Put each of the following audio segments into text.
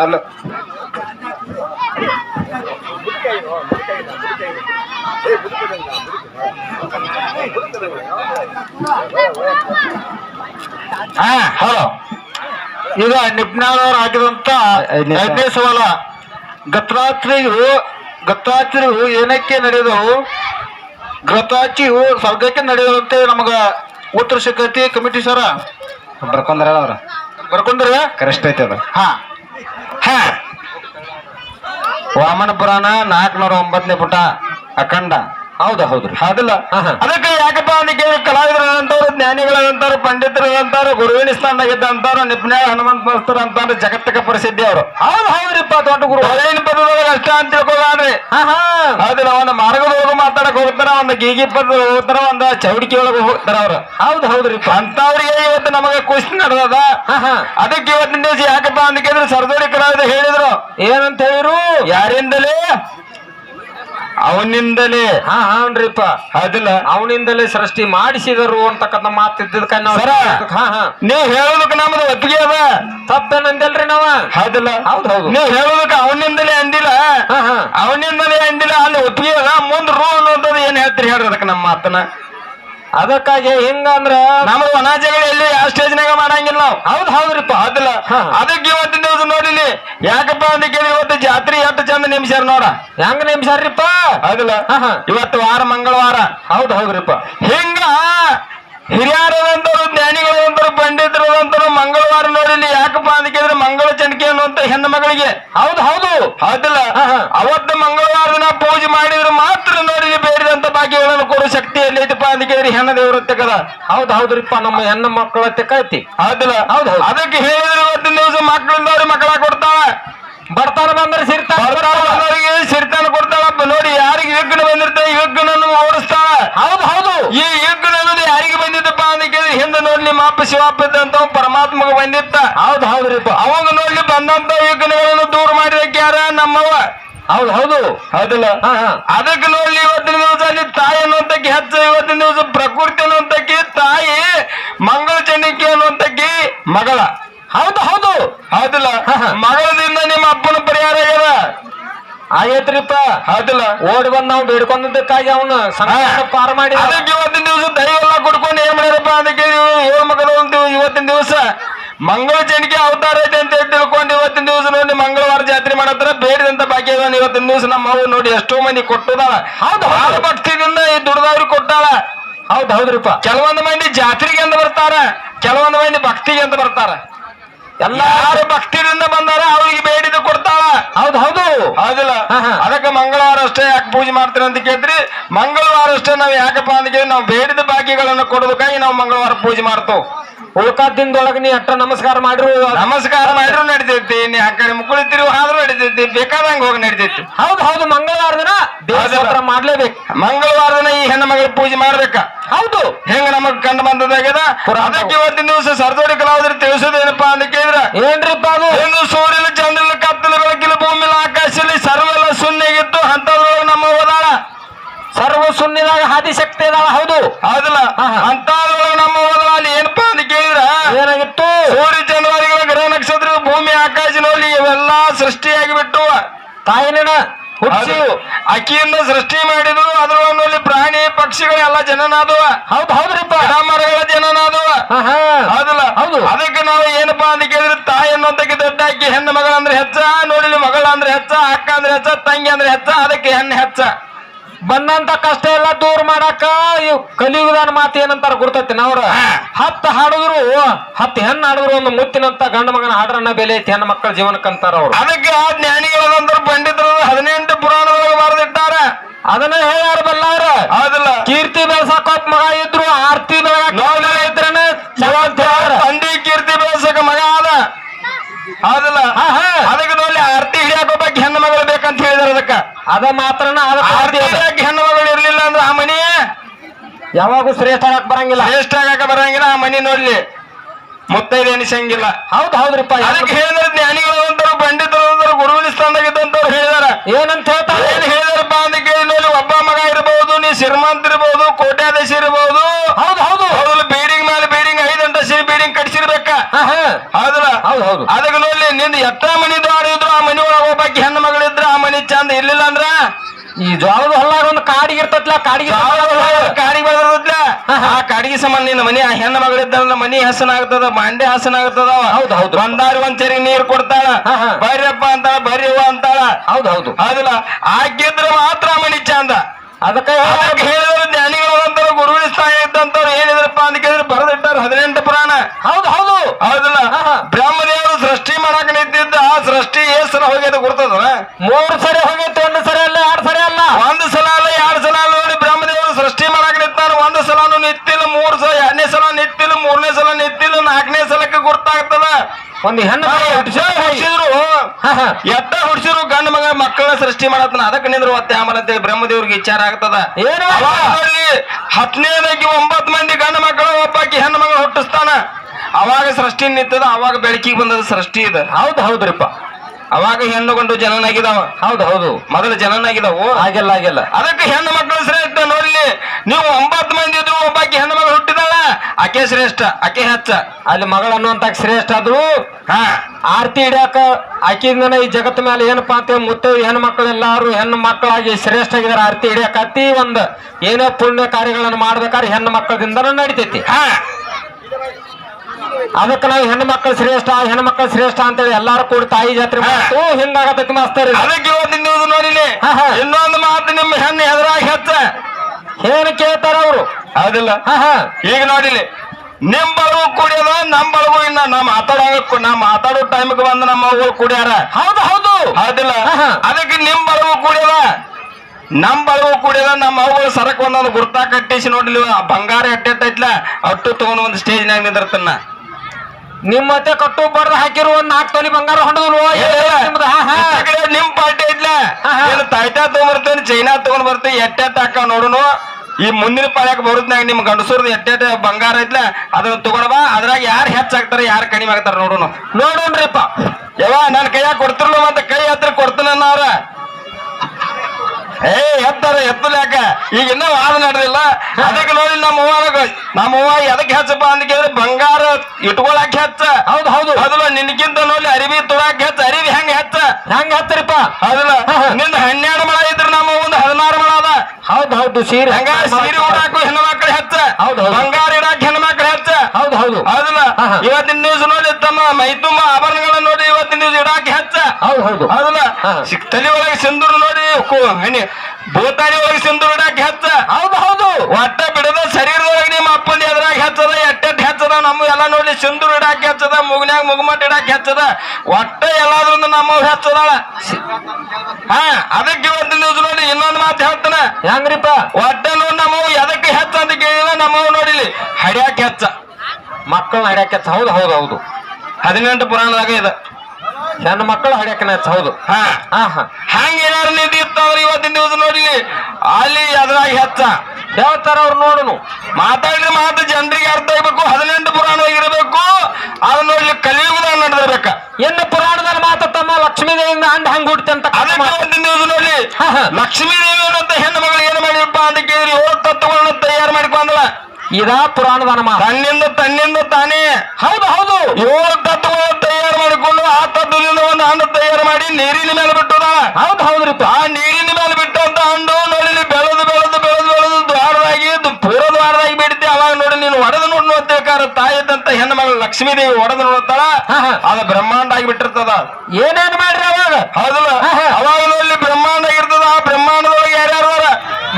ಅಲ್ಲ. ಹಾ ಹಲೋ. ಈಗ ನಿಪ್ನಾಳವ್ರು ಹಾಕಿದಂತ ಎರಡನೇ ಸವಾಲು. ಗತರಾತ್ರಿಯು ಗತರಾತ್ರಿಯು ಏನಕ್ಕೆ ನಡೆದವು? ಗತರಾತ್ರಿಯು ಸ್ವರ್ಗಕ್ಕೆ ನಡೆಯುವಂತೆ ನಮಗ ಉತ್ತರ ಸಿಕ್ಕೈತಿ ಕಮಿಟಿ ಸರ? ಬರ್ಕೊಂಡ್ರ ಅವ್ರ. ಬರ್ಕೊಂಡ್ರ? ಕರೆಸ್ಟ್ ಐತಿ ಅದು. ಹಾ. ಹಾ ವಾಮನ ಪುರಾಣ ನಾಲ್ಕನೂರ ಒಂಬತ್ತನೇ ಪುಟ ಅಖಂಡ ಹೌದಾ ಹೌದು ಹೌದಿಲ್ಲ. ಅದಕ್ಕೆ ಯಾಕಪ್ಪ ಅದಕ್ಕೆ ಅಂತಾರ ಪಂಡಿತರು ಅಂತಾರ ಗುರುವಿನ ಸ್ಥಾನದಾಗಿದ್ದಂತಾರು ನಿಪ್ನಾಳ ಹನುಮಂತ ಮಾಸ್ತರ್ ಅಂತಾರ ಜಗತ್ತಕ್ಕೆ ಪ್ರಸಿದ್ಧಿ ಅವರು. ಹೌದು ಹೌದ್ರಿಪ್ಪ ದೊಡ್ಡ ಗುರು. ಹೊಳೆಯಿನ ಪದದೊಳಗೆ ಅಷ್ಟ ಅಂತ ತಿಳ್ಕೊಳ್ಳಿ ಹಾ ಹಾ. ಹೌದಿಲ್ಲ ಒಂದು ಮಾರ್ಗದೊಳಗೆ ಮಾತಾಡಕ್ ಹೋಗ್ತಾರ ಒಂದು ಗೀಗಿ ಪದ ಹೋಗ್ತಾರ ಒಂದು ಚೌಡಿಕೆ ಒಳಗೆ ಹೋಗ್ತಾರ ಅವ್ರು. ಹೌದು ಹೌದ್ರಿಪ್ಪ ಅಂತವ್ರಿಗೆ ಇವತ್ತು ನಮಗೆ ಖುಷಿ ಹಾ. ಅದಕ್ಕೆ ಇವತ್ತಿನ ದಿವಸ ಯಾಕಪ್ಪ ಅಂತ ಕೇಳಿದ್ರೆ ಸರ್ದೋಡಿ ಕಲಾವಿದ ಹೇಳಿದ್ರು. ಏನಂತ ಹೇಳಿದ್ರು? ಯಾರಿಂದಲೇ? ಅವನಿಂದಲೇ ಹಾ ಹಾನ್ರಿಪ್ಪ ಅದಿಲ್ಲ ಅವನಿಂದಲೇ ಸೃಷ್ಟಿ ಮಾಡಿಸಿದರು ಅಂತಕ್ಕಂಥ ಮಾತಿದ್ದಕ್ಕ ನಾವು ಸರ. ಹಾ ಹಾ. ನೀವ್ ಹೇಳೋದಕ್ಕೆ ನಮ್ದು ಒಪ್ಪಿಗೆ ಅದ? ತಪ್ಪೇನಂದಲ್ರಿ ನಾವ? ಹೌದಿಲ್ಲ. ಹೌದ್ ಹೌದು. ನೀವ್ ಹೇಳೋದಕ್ಕೆ ಅವನಿಂದಲೇ ಅಂದಿಲ್ಲ? ಹಾ ಹಾ. ಅವನಿಂದಲೇ ಅಂದಿಲ್ಲ ಅಲ್ಲಿ ಒಪ್ಪಿಗೆ ಅದ. ಮುಂದ್ ರೂ ಅನ್ನೋದ್ ಏನ್ ಹೇಳ್ತೀರಿ ಹೇಳ್ರಿ ಅದಕ್ಕೆ ನಮ್ಮ ಮಾತನ್ನ? ಅದಕ್ಕಾಗಿ ಹೆಂಗಂದ್ರ ನಮ್ಮ ವನಾಜಗಳು ಎಲ್ಲಿ ಯಾವ ಸ್ಟೇಜ್ನಾಗ ಮಾಡಂಗಿಲ್ಲ ನಾವು. ಹೌದ್ ಹೌದ್ರಿಪ್ಪ ಅದಲ್ಲ. ಅದಕ್ಕೆ ಇವತ್ತಿನ ದಿವಸ ನೋಡಿಲಿ ಯಾಕಪ್ಪ ಅಂತ ಕೇಳಿ ಇವತ್ತು ಜಾತ್ರೆ ಎಷ್ಟು ಚಂದ ನಿಮಿಷಾರ ನೋಡ. ಹೆಂಗ ನಿಮಿಷಾರ್ರಿಪ್ಪ ಅದಲ್ಲ. ಇವತ್ತು ವಾರ ಮಂಗಳವಾರ. ಹೌದ್ ಹೌದ್ರಿಪ್ಪ. ಹಿಂಗ ಹಿರಿಯರದಂತರು ಪಂಡಿತರು ಅಂತರು ಮಂಗಳವಾರ ನೋಡಿಲಿ ಯಾಕಪ್ಪ ಅಂತ ಕೇಳಿದ್ರೆ ಮಂಗಳ ಚಂಡಿಕೆ ಅನ್ನುವಂತ ಹೆಣ್ಣು ಮಗಳಿಗೆ. ಹೌದು ಹೌದು. ಹೌದಿಲ್ಲ ಹಾ. ಅವತ್ತು ಮಂಗಳವಾರ ದಿನ ಪೂಜೆ ಮಾಡಿದ್ರೆ ಮಾತ್ರ ನೋಡಿಲಿ ಬೇಡಿದಂತ ಭಾಗ್ಯಗಳನ್ನು ಕೊಡೋ ಶಕ್ತಿ. ಎಲ್ಲಿ ಹೆಣ್ಣ ತೆಗದ ದೇವರು ಕದ ಹೌದ್ ಹೌದ್ರಿಪ್ಪ ನಮ್ಮ ಹೆಣ್ಣು ಮಕ್ಕಳ ತೆಕ್ಕೈತಿ ಹೌದಿಲ್ಲ. ಹೌದ್ ಹೌದ್. ಅದಕ್ಕೆ ಹೇಳಿದ್ರೆ ಇವತ್ತಿನ ದಿವಸ ಮಕ್ಕಳಿಂದವ್ರು ಮಕ್ಕಳ ಕೊಡ್ತಾಳ. ಬರ್ತಾನ ಬಂದ್ರೆ ಸಿರ್ತಾನ ಅವರಿಗೆ ಸಿರ್ತಾನ ಕೊಡ್ತಾಳಪ್ಪ ನೋಡಿ ಯಾರಿಗೆ ಯಜ್ಞ ಬಂದಿರ್ತಾಳೆ ಯಜ್ಞನನ್ನು ಓಡಿಸ್ತಾಳ. ಹೌದು ಹೌದು. ಈ ಅನ್ನೋದು ಯಾರಿಗೆ ಬಂದಿದ್ದಪ್ಪ ಅಂತ ಕೇಳಿ ಹಿಂದೆ ನೋಡ್ಲಿ ಮಾಪ ಶಿವಾಪ ಇದ್ದಂತ ಪರಮಾತ್ಮಗ ಬಂದಿತ್ತ. ಹೌದು ಹೌದ್ರಿಪ್ಪ. ಅವಾಗ ನೋಡ್ಲಿ ಬಂದಂತ ಯಜ್ಞಗಳನ್ನು ದೂರ ಮಾಡಿದಕ್ಕೆ ಯಾರ? ನಮ್ಮವ್ವ. ಹೌದು ಹೌದು. ಹೌದಿಲ್ಲ? ಅದಕ್ಕೆ ನೋಡಿ ಇವತ್ತಿನ ದಿವಸ ಅಲ್ಲಿ ತಾಯಿ ಅನ್ನುವಂತಕ್ಕೆ ಹೆಚ್ಚು ಇವತ್ತಿನ ದಿವಸ ಪ್ರಕೃತಿ ಅನ್ನುವಂತಕ್ಕೆ ತಾಯಿ ಮಂಗಳ ಚಂಡಿಕೆ ಅನ್ನುವಂತಕ್ಕೆ ಮಗಳ. ಹೌದು ಹೌದು. ಹೌದಿಲ್ಲ. ಮಗಳದಿಂದ ನಿಮ್ಮ ಅಪ್ಪನ ಪರಿಹಾರ ಆಗ್ಯದ? ಆಗೈತ್ರಿಪ್ಪ ಹೌದಿಲ್ಲ? ಓಡಿ ಬಂದ್ ನಾವು ಬೇಡ್ಕೊಂಡದಕ್ಕಾಗಿ ಅವನು ಪಾರ ಮಾಡಿ ಅದಕ್ಕೆ ಇವತ್ತಿನ ದಿವಸ ದೈವ ಎಲ್ಲ ಕುಡ್ಕೊಂಡು ಏನ್ ಮಾಡ್ಯಾರಪ್ಪ? ಅದಕ್ಕೆ ಏಳು ಮಗಳು ಇವತ್ತಿನ ದಿವಸ. ಮಂಗಳ ಚಂಡಿಕೆ ಅವತಾರ ಐತೆ ಅಂತ ಹೇಳಿ ತಿಳ್ಕೊಂಡು ಇವತ್ತಿನ ದಿವಸ ನೋಡಿ ಮಂಗಳವಾರ ಜಾತ್ರೆ ಮಾಡತ್ತಾರ ಬೇಡಿದಂತ ಬಾಕಿ ಅದಾನ ಇವತ್ತಿನ ದಿವಸ ನಮ್ಮ ಅವು ನೋಡಿ ಎಷ್ಟೋ ಮಂದಿ ಕೊಟ್ಟದಾಳ. ಹೌದು, ಹಾಲು ಭಕ್ತಿಯಿಂದ ಈ ದುಡ್ದವ್ರಿಗೆ ಕೊಟ್ಟಾಳ. ಹೌದು ಹೌದ್ರಿಪ್ಪ. ಕೆಲವೊಂದು ಮಂದಿ ಜಾತ್ರೆಗೆ ಅಂತ ಬರ್ತಾರ ಕೆಲವೊಂದು ಮಂದಿ ಭಕ್ತಿಗೆ ಅಂತ ಬರ್ತಾರ. ಎಲ್ಲಾರು ಭಕ್ತಿದಿಂದ ಭಕ್ತಿಯಿಂದ ಬಂದಾರ ಅವ್ರಿಗೆ ಬೇಡಿದ ಕೊಡ್ತಾಳ. ಹೌದು ಹೌದು. ಹೌದಿಲ್ಲ. ಅದಕ್ಕೆ ಮಂಗಳವಾರ ಅಷ್ಟೇ ಯಾಕೆ ಪೂಜೆ ಮಾಡ್ತೀರ ಅಂತ ಕೇಳಿದ್ರಿ ಮಂಗಳವಾರ ಅಷ್ಟೇ ನಾವು ಯಾಕಪ್ಪ ಕೇಳಿ ನಾವು ಬೇಡಿದ ಬಾಕಿಗಳನ್ನು ಕೊಡೋದಕ್ಕಾಗಿ ನಾವು ಮಂಗಳವಾರ ಪೂಜೆ ಮಾಡ್ತೇವೆ. ಉಳ್ಕಾದ ದಿನದೊಳಗೆ ನೀ ಅಟ್ಟ ನಮಸ್ಕಾರ ಮಾಡಿರು. ನಮಸ್ಕಾರ ಮಾಡಿದ್ರು ನಡಿತೈತಿ ನೀ ಆ ಕಡೆ ಮುಕ್ಕಳಿತಿರು ಆದ್ರೂ ನಡಿತೈತಿ ಬೇಕಾದಂಗ ಹೋಗಿ ನಡಿತೈತಿ ಹೌದು ಹೌದು ಮಂಗಳವಾರ ದಿನ ದೇವ್ರ? ಮಾಡ್ಲೇಬೇಕು. ಮಂಗಳವಾರ ದಿನ ಈ ಹೆಣ್ಣು ಮಗಳ ಪೂಜೆ ಮಾಡ್ಬೇಕ. ಹೌದು. ಹೆಂಗ ನಮಗ್ ಕಂಡು ಬಂದದಾಗ್ಯದ. ಅದಕ್ಕೆ ಇವತ್ತಿನ ದಿವಸ ಸರ್ದೋಡಿ ಕಲಾವಿದ್ರು ತಿಳಿಸೋದೇನಪ್ಪ ಅಂತ ಕೇಳಿದ್ರ ಏನ್ರಿಪ್ಪ ಅದು? ಎಂದು ಸೂರ್ಯನ ಚಂದ್ರನ ಕತ್ತಲ ಬೆಳಕಿನ ಭೂಮಿಲ ಆಕಾಶದಲ್ಲಿ ಸರ್ವೆಲ್ಲ ಸುನ್ನಿಗಿತ್ತು ಅಂತದ್ರೊಳಗೆ ನಮ್ಮ ಹೋದಾಳ ಸರ್ವ ಸುನ್ನಿದಾಗ ಶಕ್ತಿ ಅದಾಳ ಹೌದು. ಹೌದಲ್ಲ? ಅಂತ. ನಮ್ಮ ಹೋದಳ ಅಲ್ಲಿ ಏನಪ್ಪಾ ಅಂತ ಏನಾಗಿತ್ತು? ಸೂರ್ಯ ಚಂದ್ರಾದಿಗಳ ಗ್ರಹ ನಕ್ಷತ್ರ ಭೂಮಿ ಆಕಾಶ ನೋಡಿ ಇವೆಲ್ಲಾ ಸೃಷ್ಟಿಯಾಗಿ ಬಿಟ್ಟು ತಾಯಿನ ಹುಟ್ಟಿ ಅಕ್ಕಿಯಿಂದ ಸೃಷ್ಟಿ ಮಾಡಿದ್ರು ಅದ್ರೊಳಗೆ ಪ್ರಾಣಿ ಪಕ್ಷಿಗಳೆಲ್ಲ ಜನನಾದವ. ಹೌದು ಹೌದ್ರಿಪ್ಪ. ಮರಗಳ ಜನನಾದವ. ಹೌದಲ್ಲ? ಹೌದು. ಅದಕ್ಕೆ ನಾವು ಏನಪ್ಪಾ ಅಂತ ಕೇಳಿದ್ರೆ ತಾಯಿ ಅನ್ನೋದಕ್ಕೆ ದೊಡ್ಡ ಅಕ್ಕಿ ಹೆಣ್ಣು ಮಗಳಂದ್ರೆ ಹೆಚ್ಚ ನೋಡಿಲಿ ಮಗಳ ಅಂದ್ರೆ ಹೆಚ್ಚ ಅಕ್ಕ ಅಂದ್ರೆ ಹೆಚ್ಚ ತಂಗಿ ಅಂದ್ರೆ ಹೆಚ್ಚ ಅದಕ್ಕೆ ಹೆಣ್ಣು ಹೆಚ್ಚ. ಬಂದಂತ ಕಷ್ಟ ಎಲ್ಲ ದೂರ ಮಾಡಾಕ ಕಲಿಯುಗದಾನ ಮಾತು ಏನಂತಾರ ಗುರ್ತೈತಿ ನಾವ್ರ? ಹತ್ತು ಹಾಡಿದ್ರು ಹತ್ತು ಹೆಣ್ಣು ಹಾಡಿದ್ರು ಒಂದು ಮುತ್ತಿನಂತ ಗಂಡ ಮಗನ ಹಾಡ್ರನ್ನ ಬೆಲೆ ಐತಿ ಹೆಣ್ಣು ಮಕ್ಕಳ ಜೀವನಕ್ಕಂತಾರ ಅವ್ರು. ಅದಕ್ಕೆ ಆ ಜ್ಞಾನಿಗಳದಂತರು ಪಂಡಿತರು ಹದಿನೆಂಟು ಪುರಾಣದೊಳಗೆ ಬರೆದಿಟ್ಟಾರ. ಅದನ್ನ ಹೇಳ್ಯಾರ ಬಲ್ಲಾರ? ಹೌದಿಲ್ಲ. ಕೀರ್ತಿ ಬೆಳ್ಸಾಕ ಮಗ ಇದ್ರು ಆರ್ತಿ ಇದ್ರನ ತಂದೆ ಕೀರ್ತಿ ಬೆಳಸಕ ಮಗ ಅದ ಹೌದಿಲ್ಲ. ಅದಕ್ಕೆ ನೋಡಿ ಆರ್ತಿ ಹಿಡಿಯಾಕ ಒಬ್ಬ ಹೆಣ್ಣು ಮಗಳು ಬೇಕಂತ ಹೇಳಿದಾರೆ ಅದಕ್ಕ ಅದ ಮಗಳು ಇರ್ಲಿಲ್ಲ ಅಂದ್ರೆ ಆ ಮನಿ? ಯಾವಾಗೂ ಶ್ರೇಷ್ಠ ಆಗಕ್ ಬರಂಗಿಲ್ಲ. ಶ್ರೇಷ್ಠ ಆಗಕ್ಕೆ ಬರಂಗಿಲ್ಲ ಆ ಮನಿ ನೋಡ್ಲಿ. ಮುತ್ತೈದೆ ಎನಿಸಂಗಿಲ್ಲ ಹೌದ್ ಹೌದ್ರಿಪ್ಪ ಅದಕ್ಕೆ ಹೇಳಿದ್ರೆ ಜ್ಞಾನಿಗಳಂತರು ಪಂಡಿತರಂತರು ಗುರುವಿನ ಸ್ಥಾನದಾಗಿದ್ದಂತವ್ರು ಹೇಳಿದಾರ. ಏನಂತ ಹೇಳ್ತಾರೆ? ಏನ್ ಹೇಳಿದಾರಪ್ಪ ಅಂತ ಕೇಳಿ ನೋಡಿ ಒಬ್ಬ ಮಗ ಇರಬಹುದು ನೀ ಶ್ರೀಮಂತ ಇರಬಹುದು ಕೋಟ್ಯಾದಶಿ ಇರಬಹುದು ಹೌದು ಹೌದು. ಹೌದು ಬೀಡಿಂಗ್ ಮೇಲೆ ಬೀಡಿಂಗ್ ಐದು ಅಂತಸ್ತಿನ ಬೀಡಿಂಗ್ ಕಟ್ಸಿರ್ಬೇಕ. ಹಾ ಹಾ ಹೌದಲ್ಲ ಹೌದು ಹೌದು. ಅದಕ್ಕೆ ನೋಡಿ ನಿಂದ ಎತ್ತ ಮನಿ ದ್ವಾರ ಇದ್ರು ಆ ಮನಿ ಒಳಗೆ ಒಬ್ಬಾಕಿ ಹೆಣ್ಣು ಮಗಳಿದ್ರ ಆ ಮನಿ ಚಂದ ಇರ್ಲಿಲ್ಲ ಅಂದ್ರ ಈ ಜೋಳದ ಹೊಲ್ಲಾಗ ಒಂದು ಕಾಡಿಗೆ ಇರ್ತತ್ಲ ಕಾಡಿಗೆ ಕಾಡಿಗೆ ಬೆಳೆದ್ಲ ಆ ಕಾಡಿಗೆ ಸಂಬಂಧ ನಿನ್ನ ಮನೆ ಆ ಹೆಣ್ಣ ಮಗಳಿದ್ದಂದ್ರ ಮನಿ ಹಸನಾಗ್ತದ ಬಾಂಡೆ ಹಸನಾಗ್ತದ ಹೌದು, ಹೌದು. ಬಂದಾರ ಒಂದ್ ಚರಿ ನೀರ್ ಕೊಡ್ತಾಳ. ಬರ್ರಪ್ಪ ಅಂತಾಳ ಬರ್ರಿವ ಅಂತಾಳ. ಹೌದು ಹೌದು. ಹೌದಿಲ್ಲ? ಆಗಿದ್ರ ಮಾತ್ರ ಮನಿ ಚಂದ ಅದಕ್ಕೆ ಹೇಳಿದ್ರೆ ಜ್ಞಾನಿಗಳು ಅಂತಾರೆ ಗುರುವಿನ ಸ್ಥಾನ ಇದ್ದಂತವ್ರು ಏನಿದ್ರಪ್ಪ ಅಂತ ಕೇಳಿದ್ರೆ ಬರೆದಿಟ್ಟಾರ ಹದಿನೆಂಟು ಪುರಾಣ. ಹೌದು ಹೌದು. ಹೌದಿಲ್ಲ. ಬ್ರಹ್ಮದೇವರು ಸೃಷ್ಟಿ ಮಾಡಕ್ ನಿಂತಿದ್ದ ಆ ಸೃಷ್ಟಿ ಹೆಸರು ಹೋಗಿದ್ದು ಹೋಗ್ಯದ ಗುರ್ತದ? ಮೂರು ಸರಿ ಹೋಗಿತ್ತು ಒಂದು ಸರಿ ಅಲ್ಲ ಎರಡು ಸರಿ ಅಲ್ಲ ಒಂದು ಸಲ ಅಲ್ಲ ಎರಡು ಸಲ ಅಲ್ಲ ನೋಡಿ ಬ್ರಹ್ಮದೇವರು ಸೃಷ್ಟಿ ಮಾಡಕ್ ನಿಂತಾರ ಒಂದು ಸಲನು ನಿತ್ತಿಲ್ಲ ಮೂರ್ ಸಲ ಎರಡನೇ ಸಲ ನಿತ್ತಿಲ್ಲ ಮೂರನೇ ಸಲ ನಿತ್ತಿಲ್ಲ ನಾಲ್ಕನೇ ಸಲಕ್ಕೆ ಗುರ್ತಾಗ್ತದ ಒಂದು ಹೆಣ್ಣು. ಹುಡ್ಸಿದ್ರು. ಎತ್ತ ಹುಡ್ಸಿರು ಗಂಡ ಮಗ ಮಕ್ಕಳನ್ನ ಸೃಷ್ಟಿ ಮಾಡತ್ನ ಅದಕ್ಕೆ ನಿಂದ್ರು ಒತ್ತೆ ಆಮಲಂತೆ ಬ್ರಹ್ಮದೇವ್ರಿಗೆ ವಿಚಾರ ಆಗ್ತದ. ಹತ್ತನೇದಾಗಿ ಒಂಬತ್ತು ಮಂದಿ ಗಂಡ ಮಕ್ಕಳು ಒಪ್ಪಾಕಿ ಹೆಣ್ಣು ಮಗ ಹುಟ್ಟಿಸ್ತಾನ. ಅವಾಗ ಸೃಷ್ಟಿ ನಿಂತದ ಅವಾಗ ಬೆಳಕಿಗೆ ಬಂದದ ಸೃಷ್ಟಿ ಇದೆ. ಹೌದು ಹೌದ್ರಿಪ್ಪ. ಅವಾಗ ಹೆಣ್ಣು ಗಂಡು ಜನನಾಗಿದಾವ ಹೌದು ಹೌದು. ಮೊದಲು ಜನನಾಗಿದಾವು ಹಾಗೆಲ್ಲ ಆಗಿಲ್ಲ ಅದಕ್ಕೆ ಹೆಣ್ಣು ಮಕ್ಕಳು ಶ್ರೇಷ್ಠ ನೋಡಿ. ನೀವು ಒಂಬತ್ತು ಮಂದಿ ಇದ್ರು ಒಬ್ಬಾಕಿ ಹೆಣ್ಣು ಮಗಳು ಹುಟ್ಟಿದಾಳ? ಆಕೆ ಶ್ರೇಷ್ಠ ಆಕೆ ಹೆಚ್ಚ. ಅಲ್ಲಿ ಮಗಳು ಅನ್ನುವಂತ ಶ್ರೇಷ್ಠ ಆದ್ರು ಹಾ. ಆರ್ತಿ ಹಿಡಿಯಾಕ ಆಕಿಂದನ ಈ ಜಗತ್ ಮೇಲೆ ಏನಪ್ಪಾ ಅಂತ ಮುತ್ತ ಹೆಣ್ಣು ಮಕ್ಕಳು ಎಲ್ಲಾರು ಹೆಣ್ಣು ಮಕ್ಕಳಾಗಿ ಶ್ರೇಷ್ಠ ಆಗಿದಾರೆ ಆರ್ತಿ ಹಿಡಿಯಾಕ ಅತಿ ಒಂದ್ ಏನೇ ಪುಣ್ಯ ಕಾರ್ಯಗಳನ್ನು ಮಾಡ್ಬೇಕಾದ್ರೆ ಹೆಣ್ಣು ಮಕ್ಕಳಿಂದ ನಡಿತೈತಿ. ಹಾ. ಅದಕ್ಕೆ ನಾವು ಹೆಣ್ಣು ಮಕ್ಕಳು ಶ್ರೇಷ್ಠ ಹೆಣ್ಣು ಮಕ್ಕಳು ಶ್ರೇಷ್ಠ ಅಂತೇಳಿ ಎಲ್ಲಾರು ಕೂಡ ತಾಯಿ ಜಾತ್ರೆ ಮಾಡ್ತು ಹಿಂಗಾಗತೈತಿ ಮಾಸ್ತರ್ ಅದಕ್ಕೆ ಇವತ್ತಿನ. ಇನ್ನೊಂದು ಮಾತು ನಿಮ್ಮ ಹೆಣ್ಣು ಎದುರಾಗಿ ಹೆಚ್ಚ ಏನು ಕೇಳ್ತಾರ ಅವರು? ಹೌದಿಲ್ಲ. ಈಗ ನೋಡಿಲಿ. ನಿಮ್ ಬಳಗು ಕುಡಿಯೋದ ನಮ್ ಬಳಗು ಇನ್ನ ನಾ ಮಾತಾಡೋ ನಾ ಮಾತಾಡೋ ಟೈಮ್ಗೆ ಬಂದು ನಮ್ಮ ಮಗಳು ಕುಡಿಯಾರ. ಹೌದು ಹೌದು. ಹೌದಿಲ್ಲ. ಅದಕ್ಕೆ ನಿಮ್ ಬಳಗು ಕುಡಿಯೋದ ನಮ್ ಬಳಗು ಕುಡಿಯೋದ ನಮ್ಮ ಮಗಳು ಸರಕ್ ಒಂದೊಂದು ಗುರ್ತಾ ಕಟ್ಟಿಸಿ ನೋಡ್ಲಿ ಬಂಗಾರ ಎಟ್ಟೆಟ್ಟೈತ್ಲ ಅಟ್ಟು ತಗೊಂಡ್ ಒಂದು ಸ್ಟೇಜ್ನಾಗ ನಿಂದಿರ್ತನ್ನ ನಿಮ್ಮ ಮತ್ತೆ ಕಟ್ಟು ಬರ್ದ ಹಾಕಿರೋ ಒಂದ್ ನಾಲ್ಕು ತೊಲಿ ಬಂಗಾರ ಹೊಂಡದ್ರು ನಿಮ್ ಪಾರ್ಟಿ ಐತ್ಲ. ತಾಯ್ತಾ ತಗೊಂಡ್ಬರ್ತೇನೆ ಚೈನಾ ತಗೊಂಡ್ ಬರ್ತೇನೆ ಎಟ್ಟೆಟ್ಟ ತಾಕ ನೋಡುನು. ಈ ಮುಂದಿನ ಪಾಳ್ಯಾಕ ಬರುದ್ನಾಗ ನಿಮ್ ಗಂಡಸೂರ್ದ ಎಟ್ಟೆ ಬಂಗಾರ ಐತ್ಲ ಅದನ್ನ ತಗೊಂಡ್ ಬಾ. ಅದ್ರಾಗ ಯಾರು ಹೆಚ್ಚಾಗ್ತಾರ ಯಾರು ಕಡಿಮೆ ಆಗ್ತಾರ ನೋಡುನು. ನೋಡೋಣ್ರಿಪ್ಪ. ಯವ್ವ ನನ್ನ ಕೈಯಾಗ ಕೊಡ್ತಿರ್ಲ ಮತ್ತೆ ಕೈ ಹತ್ರ ಕೊಡ್ತಾನ ಅವ್ರ. ಏ ಎತ್ತಾರ ಎತ್ತಲ ಯಾಕ? ಈಗ ಇನ್ನೂ ವಾದ ನಡೆದಿಲ್ಲ. ಅದಕ್ಕೆ ನೋಡಿ ನಮ್ಮ ಅವ್ವಾಗ ನಮ್ಮ ಅವ್ವ ಎದಕ್ಕೆ ಹೆಚ್ಚಪ್ಪ ಅಂತ ಕೇಳಿದ್ರೆ ಬಂಗಾರ ಇಟ್ಕೊಳಕ್ ಹೆಚ್ಚ. ಹೌದು ಹೌದು. ಅದಲ್ಲ ನಿನ್ಗಿಂತ ನೋಡಿ ಅರಿವಿ ತುಳಾಕ್ ಹೆಚ್ಚ. ಅರಿವಿ ಹೆಂಗ ಹೆಚ್ಚ? ಹೆಂಗ ಹತ್ತರಿಪ್ಪ ಅದಲ್ಲ. ನಿಂದ ಹನ್ನೆರಡು ಮಳ ಇದ್ರೆ ನಮ್ಮ ಒಂದು ಹದಿನಾರು ಮಳ ಅದ. ಹೌದು ಹೌದು ಸೀರೆ ಹಂಗ ಸೀರೆ ಉಡಾಕು ಹೆಣ್ಣು ಮಕ್ಳು ಹೆಚ್ಚ. ಹೌದು. ಬಂಗಾರ ಇಡಾಕ ಹೆಣ್ಣು ಮಕ್ಳು ಹೌದು. ಹಾ. ಇವತ್ತಿನ ನ್ಯೂಸ್ ನೋಡಿ ತಮ್ಮ ಮೈ ತುಂಬ ಆಭರಣಗಳನ್ನ ನೋಡಿ ಇವತ್ತಿನ ನ್ಯೂಸ್ ಇಡಾಕ ಹೆಚ್ಚ. ಹೌದು ಹೌದು. ಸಿಕ್- ತಲೆ ಒಳಗೆ ಸಿಂಧೂರು ನೋಡಿ ಬೋತಾರಿ ಒಳಗೆ ಸಿಂಧೂರು ಇಡಾಕ ಹೆಚ್ಚ. ಹೌದು ಹೌದು. ಒಟ್ಟ ಬಿಡದ ಶರೀರದೊಳಗೆ ನಿಮ್ಮ ಅಪ್ಪನ ಎದ್ರಾಗ ಹೆಚ್ಚದ ಎಟ್ಟೆಟ್ ಹೆಚ್ಚದ ನಮ್ಮ ಎಲ್ಲ ನೋಡಿ ಸಿಂಧೂರು ಇಡಾಕ ಹೆಚ್ಚದ ಮುಗನ್ಯಾಗ ಮುಗುಮಟ್ ಇಡಾಕ ಹೆಚ್ಚದ. ಒಟ್ಟ ಎಲ್ಲಾದ್ರಿಂದ ನಮ್ಮ ಹೆಚ್ಚದ ಹಾ ಅದಕ್ಕೆ ಇವತ್ತಿನ ನ್ಯೂಸ್ ನೋಡಿ ಇನ್ನೊಂದು ಮಾತು ಹೇಳ್ತಾನ. ಹೆಂಗ್ರಿಪ್ಪ? ಒಟ್ಟ ನೋಡಿ ನಮ್ಮ ಎದಕ್ಕೆ ಹೆಚ್ಚ ಅಂತ ಕೇಳಿಲ್ಲ ನಮ್ಮವ್ ನೋಡಿಲಿ ಹಡ್ಯಾಕ ಹೆಚ್ಚ. ಮಕ್ಕಳನ್ನ ಹಡಿಯಕ್ಕೆ ಹೌದು ಹೌದು ಹೌದು. ಹದಿನೆಂಟು ಪುರಾಣದಾಗ ಇದೆ. ಹೆಣ್ಣು ಮಕ್ಕಳು ಹಡ್ಯಾಕನ ಹೌದು. ಹಾ. ಹಾ ಹಾ. ಹಂಗ ಏನಾರು ನಿಧಿ ಇರ್ತಾವ್ರಿ ಇವತ್ತಿನ ದಿವಸ ನೋಡಿಲಿ ಅಲ್ಲಿ ಅದ್ರಾಗ ಹೆಚ್ಚ. ಹೇಳ್ತಾರ ಅವ್ರು ನೋಡನು. ಮಾತಾಡಿದ್ರೆ ಮಾತು ಜನರಿಗೆ ಅರ್ಥ ಆಗ್ಬೇಕು ಹದಿನೆಂಟು ಪುರಾಣವಾಗಿ ಇರಬೇಕು. ಅದು ನೋಡ್ಲಿ ಕಲಿಯುಗದಾಗ ನಡೆದಿರ್ಬೇಕ. ಎನ್ನು ಪುರಾಣದಲ್ಲಿ ಮಾತು ತಮ್ಮ ಲಕ್ಷ್ಮೀ ದೇವಿಯಿಂದ ಅಂಡ್ ಹಂಗ ಹುಡ್ತಿ ಅಂತ ಇವತ್ತಿನ ದಿವಸ ನೋಡಿ ಹಾ, ಹಾ. ಲಕ್ಷ್ಮೀ ದೇವಿ ಅಂತ ಹೆಣ್ಣು ಮಗಳು ಏನು ಮಾಡಿರಪ್ಪ ಅಂತ ಕೇಳಿ ಏಳು ತತ್ವಗಳನ್ನ ತಯಾರು ಮಾಡಿಕೊಂಡಳ. ಇದ ಪುರಾಣದ ತನ್ನಿಂದ ತನ್ನಿಂದ ತಾನೇ. ಹೌದು ಹೌದು. ಏಳು ತತ್ವಗಳನ್ನು ತಯಾರು ಮಾಡಿಕೊಂಡು ಆ ತತ್ವದಿಂದ ಒಂದು ಹಣ್ಣು ತಯಾರು ಮಾಡಿ ನೀರಿನ ಮೇಲೆ ಬಿಟ್ಟದ. ಹೌದು ಹೌದ್ರಿ ಆ ನೀರಿನ ಮೇಲೆ ಬಿಟ್ಟಂತ ಹಣ್ಣು ನೋಡಿ ಬೆಳೆದು ಬೆಳೆದು ಬೆಳೆದು ಬೆಳೆದು ದ್ವಾರದಾಗಿ ಪೂರ್ವ ಪೂರ ದ್ವಾರದಾಗಿ ಬಿಡುತ್ತೆ ಅವಾಗ ನೋಡಿ ನೀನು ಒಡೆದು ನೋಡಿ ನೋಡ್ತೇಕಾರ ತಾಯಿ ಇದ್ದಂತ ಹೆಣ್ಣು ಮಗಳು ಲಕ್ಷ್ಮೀ ದೇವಿ ಒಡೆದು ಹಾ. ಅದು ಬ್ರಹ್ಮಾಂಡ ಆಗಿ ಬಿಟ್ಟಿರ್ತದ ಏನೇನು ಮಾಡ್ರಿ ಅವಾಗ? ಹೌದಲ್ಲ. ಅವಾಗ ನೋಡಿ ಬ್ರಹ್ಮಾಂಡ ಆಗಿರ್ತದ ಆ ಬ್ರಹ್ಮಾಂಡದೊಳಗೆ ಯಾರ್ಯಾರು ಅದಾರ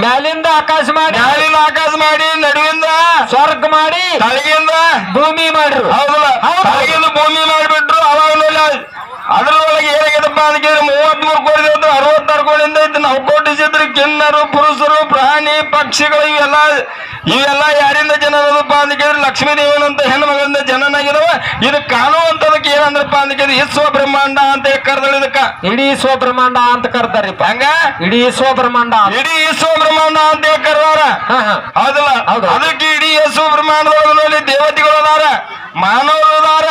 ಮ್ಯಾಲಿಂದ ಆಕಾಶ ಮಾಡಿ ಮ್ಯಾಲಿಂದ ಆಕಾಶ ಮಾಡಿ ನಡುವಿಂದ ಸ್ವರ್ಗ ಮಾಡಿ ತಳಗಿಂದ ಭೂಮಿ ಮಾಡ್ರು ಹೌದಲ್ಲ ಹೌದು. ತಳಗಿಂದ ಭೂಮಿ ಮಾಡಿಬಿಟ್ರು ಅವಾಗಲೂ ಅದ್ರೊಳಗೆ ಏನಾಗಿದಪ್ಪ ಅಂತ ಕೇಳಿದ್ರೆ ಮೂವತ್ತ್ ಮೂರು ಕೋಟಿ ಇತ್ತು ಅರವತ್ತಾರು ಕೋಟಿಯಿಂದ ಇತ್ತು ನಾವು ಕೋಟಿಸಿದ್ರು ಕಿನ್ನರು ಪುರುಷರು ಪ್ರಾಣಿ ಪಕ್ಷಿಗಳು ಇವೆಲ್ಲ ಇವೆಲ್ಲ ಯಾರಿಂದ ಜನರದಪ್ಪ ಅಂತ ಕೇಳಿದ್ರೆ ಲಕ್ಷ್ಮೀ ದೇವನಂತ ಹೆಣ್ಣು ಮಗಳಿಂದ ಜನನಾಗಿದವ ಇದು ಕಾಣುವಂತದಕ್ಕೆ ಏನಂದ್ರಪ್ಪ ಅಂತ ಸ್ವ ವಿಶ್ವ ಬ್ರಹ್ಮಾಂಡ ಅಂತ ಕರೆದಳು ಇದಕ್ಕ? ಇಡೀ ಸ್ವಬ್ರಹ್ಮಾಂಡ ಅಂತ ಕರ್ತಾರೆ ಹಂಗ? ಇಡೀ ಸ್ವ ಬ್ರಹ್ಮಾಂಡ ಇಡೀ ಸ್ವ ಬ್ರಹ್ಮಾಂಡ ಅಂತ ಕರ್ದಾರ ಹೌದಲ್ಲ? ಹೌದು. ಅದಕ್ಕೆ ಇಡೀ ಸ್ವ ಬ್ರಹ್ಮಾಂಡದೊಳಗೆ ನೋಡಿ ದೇವತೆಗಳು ಅದಾರ ಮಾನವರು ಅದಾರ.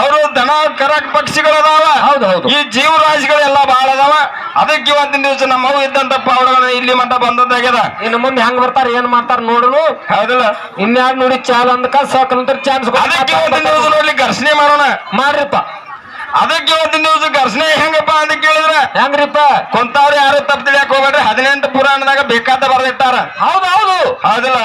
ಅವರು ದನ ಕರಕ್ ಪಕ್ಷಿಗಳು ಅದಾವ. ಹೌದು, ಹೌದು. ಈ ಜೀವರಾಶಿಗಳೆಲ್ಲ ಬಹಳ ಅದಾವ. ಅದಕ್ಕೆ ಒಂದಿನ ದಿವಸ ನಮ್ಮ ಮಗು ಇದ್ದಂತ ಪಾವಡಗಳು ಇಲ್ಲಿ ಮಟ್ಟ ಬಂದದ್ದಾಗ್ಯದ ಇನ್ನು ಮುಂದೆ ಹೆಂಗ್ ಬರ್ತಾರ ಏನ್ ಮಾಡ್ತಾರ ನೋಡಲು ಹೌದಲ್ಲ? ಇನ್ಯಾರು ನೋಡಿ ಚಾಲ್ ಅಂದಕ ನಂತರ ಚಾನ್ಸ್ ಅದಕ್ಕೆ ಒಂದಿನ ದಿವಸ ನೋಡ್ಲಿ ಘರ್ಷಣೆ ಮಾಡೋಣ. ಮಾಡ್ರಿಪ್ಪ. ಅದಕ್ಕೆ ಇವತ್ತಿನ ದಿವಸ ಘರ್ಷಣೆ ಹೆಂಗಪ್ಪ ಅಂತ ಕೇಳಿದ್ರೆ ಹೆಂಗ್ರಿಪ್ಪ? ಕೊಂತಾರ ಯಾರು ತಪ್ಪು ತಿಳಿಯಕ್ ಹೋಗ್ಬೇಡ್ರಿ. ಹದಿನೆಂಟು ಪುರಾಣದಾಗ ಬೇಕಾದ ಬರ್ದಿಟ್ಟಾರ. ಹೌದು ಹೌದು. ಹೌದಿಲ್ಲ.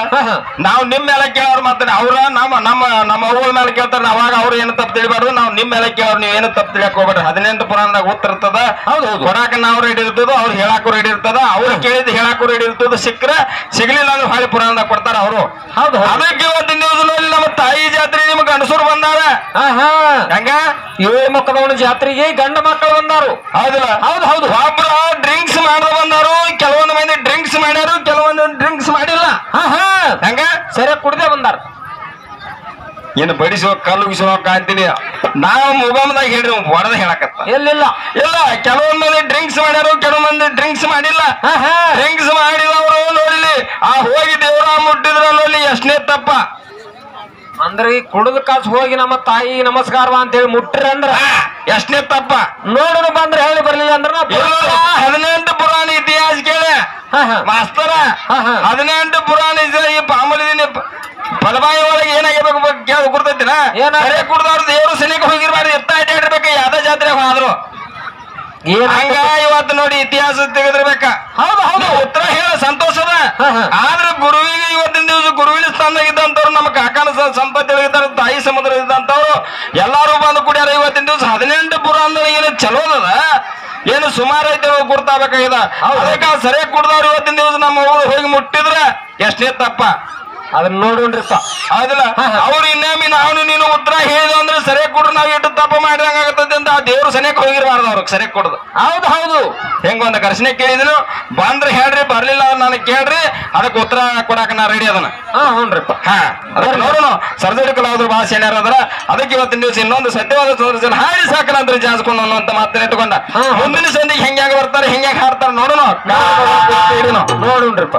ನಾವು ನಿಮ್ ಮೇಲೆ ಕೇಳೋರು ಮತ್ತೆ ಅವ್ರ ನಮ್ಮ ನಮ್ಮ ನಮ್ಮ ಅವ್ಗಳ ಮೇಲೆ ಕೇಳ್ತಾರ. ಅವಾಗ ಅವ್ರು ಏನು ತಪ್ಪು ತಿಳಿಬಾರ್ದು. ನಾವು ನಿಮ್ ಮೇಲೆ ಕೇಳೋರು ನೀವು ಏನು ತಪ್ಪು ತಿಳಿಯಕ್ ಹೋಗ್ಬೇಡ್ರಿ. ಹದಿನೆಂಟು ಪುರಾಣದಾಗ ಉತ್ತರ ಇರ್ತದ. ಹೌದು. ಕೊಡಾಕ ನಾವು ರೆಡಿ ಇರ್ತದ ಅವ್ರು ಹೇಳಾಕು ರೆಡಿ ಇರ್ತದ. ಅವ್ರು ಕೇಳಿದ್ ಹೇಳಾಕು ರೆಡಿ ಇರ್ತದ. ಸಿಕ್ಕ್ರೆ ಸಿಗ್ಲಿಲ್ಲ ಅಂದ್ರೆ ಹಳೆ ಪುರಾಣದಾಗ ಕೊಡ್ತಾರ ಅವರು. ಹೌದು ಅದಕ್ಕೆ ಇವತ್ತಿನ ದಿವಸದಲ್ಲಿ ನಮ್ಮ ತಾಯಿ ಜಾತ್ರೆ ನಿಮ್ಗೆ ಅನುಸರು ಬಂದಾರ. ಹಂಗ? ಹಾ ಹೆಂಗ ಮಕ್ಕಳವನ ಜಾತ್ರೆಗೆ ಗಂಡ ಮಕ್ಕಳು ಬಂದಾರು. ಹೌದಿಲ್ಲ? ಹೌದು ಹೌದು. ಒಬ್ರ ಡ್ರಿಂಕ್ಸ್ ಮಾಡ್ದ ಬಂದಾರು ಕೆಲವೊಂದು ಮಂದಿ ಡ್ರಿಂಕ್ಸ್ ಮಾಡ್ಯಾರು ಕೆಲವೊಂದು ಡ್ರಿಂಕ್ಸ್ ಮಾಡಿಲ್ಲ. ಹಾ ಹಾ. ಹೆಂಗ? ಸರಿಯಾಗಿ ಕುಡ್ದೆ ಬಂದಾರ. ಏನು ಬಡಿಸೋ ಕಲ್ಲುಗಿಸುವ ಅಂತೀನಿ. ನಾವು ಮುಗಾಮದಾಗ ಹೇಳಿ ಹೊಡೆದ ಹೇಳಕತ್ತ. ಎಲ್ಲಿಲ್ಲ? ಇಲ್ಲ ಕೆಲವೊಂದ್ ಮಂದಿ ಡ್ರಿಂಕ್ಸ್ ಮಾಡ್ಯಾರು ಕೆಲವೊಂದು ಮಂದಿ ಡ್ರಿಂಕ್ಸ್ ಮಾಡಿಲ್ಲ. ಡ್ರಿಂಕ್ಸ್ ಮಾಡಿದವರು ನೋಡಿಲಿ ಆ ಹೋಗಿ ದೇವರ ಮುಟ್ಟಿದ್ರಲ್ಲಿ ಎಷ್ಟನೇ ತಪ್ಪ. ಅಂದ್ರೆ ಈ ಕುಡದ ಕಾಸು ಹೋಗಿ ನಮ್ಮ ತಾಯಿ ನಮಸ್ಕಾರ ಅಂತ ಹೇಳಿ ಮುಟ್ಟ್ರಿ ಅಂದ್ರ ಎಷ್ಟನೇ ತಪ್ಪ? ನೋಡೋಣ ಬಂದ್ರೆ ಹೇಳಿ ಬರ್ಲಿಲ್ಲ ಅಂದ್ರ ಹದಿನೆಂಟು ಪುರಾಣ ಇತಿಹಾಸ ಕೇಳಿ. ಮಾಸ್ತರ. ಹದಿನೆಂಟು ಪುರಾಣ ಈ ಪಾಮಲಿ ಫಲಬಾಯಿ ಒಳಗೆ ಏನಾಗಿರ್ಬೇಕು ಕೇಳಿ ಗುರ್ತೈತಿನ ಏನಾಗ್ಬೇಕು? ಸರಿ ಕುಡ್ದವ್ರು ದೇವ್ರು ಸನಿಕ ಹೋಗಿರ್ಬಾರ್ದು ಎತ್ತ ಅಡ್ಡಾಡಿರ್ಬೇಕು ಯಾವ್ದ ಜಾತ್ರೆ ಆದ್ರು ಹಂಗ ಇವತ್ತು ನೋಡಿ ಇತಿಹಾಸ ತೆಗೆದಿರ್ಬೇಕ. ಹೌದು ಹೌದು. ಉತ್ತರ ಹೇಳ ಸಂತೋಷದ. ಆದ್ರೆ ಗುರುವಿಗೆ ಇವತ್ತಿನ ದಿವಸ ಗುರುವಿನ ಇದ್ದಂಥವ್ರು ಇದ್ದಂತವ್ರು ನಮ್ಮ ಕಾಕನ ಸಂಪತ್ತಿ ಇದ್ದಾರೆ ತಾಯಿ ಸಮುದ್ರ ಇದ್ದಂತವ್ರು ಎಲ್ಲಾರು ಬಂದು ಕುಡಿಯಾರ. ಇವತ್ತಿನ ದಿವಸ ಹದಿನೆಂಟು ಪುರಾಣ ಏನು ಚಲೋದದ ಏನು ಸುಮಾರು ಐತೆ ಗುರ್ತಾಗಬೇಕಾಗ್ಯದ ಅದಕ್ಕೆ ಸರಿಯಾಗಿ ಕುಡ್ದವ್ರು ಇವತ್ತಿನ ದಿವಸ ನಮ್ಮ ಹೋಗಿ ಮುಟ್ಟಿದ್ರೆ ಎಷ್ಟೇ ತಪ್ಪ. ಅದನ್ನ ನೋಡೋಣ್ರಿಪ್ಪ ಹೌದಿಲ್ಲ? ಹಾ. ಅವ್ರು ಇನ್ನೊಮ್ಮೆ ನಾನು ನೀನು ಉತ್ತರ ಹೇಳಿದ ಅಂದ್ರೆ ಸರಿಯಾಗಿ ಕೊಡ್ರಿ ನಾವು ಇಟ್ಟು ತಪ್ಪು ಮಾಡಿದಂಗ ಆಗತ್ತದೆ ಅಂತ ಆ ದೇವ್ರ ಸನಿಯಕ್ಕೆ ಹೋಗಿರ್ಬಾರ್ದು ಅವ್ರಿಗೆ ಸರಿಯಾಗಿ ಕುಡ್ದು. ಹೌದು ಹೌದು. ಹೆಂಗ ಒಂದು ಘರ್ಷಣೆ ಕೇಳಿದ್ರು ಬಂದ್ರೆ ಹೇಳ್ರಿ ಬರ್ಲಿಲ್ಲ ನನಗೆ ಕೇಳ್ರಿ ಅದಕ್ಕೆ ಉತ್ತರ ಕೊಡಾಕ ನಾ ರೆಡಿ ಅದನ್ನ. ಹಾ ಹ್ಞೂನ್ರಿಪ್ಪ ಹಾ ಅದಕ್ಕೆ ನೋಡೋಣ. ಸರ್ಜರಿ ಕಲಾವಿದರು ಭಾಷೆ ಏನಾರ ಅದರ. ಅದಕ್ಕೆ ಇವತ್ತಿನ ದಿವಸ ಇನ್ನೊಂದು ಸತ್ಯವಾದ ಸಂದರ್ಶನ ಹಾಡಿ ಸಾಕನಂತರ ಜಾಸ್ಕೊಂಡು ಅನ್ನುವಂತ ಮಾತನ್ನ ಇಟ್ಕೊಂಡ. ಮುಂದಿನ ಸಂದಿಗೆ ಹೆಂಗ್ಯಾಗ ಬರ್ತಾರೆ ಹೆಂಗ್ಯಾಗ ಹಾಡ್ತಾರೆ ನೋಡೋಣ. ನೋಡೋಣ್ರಿಪ್ಪ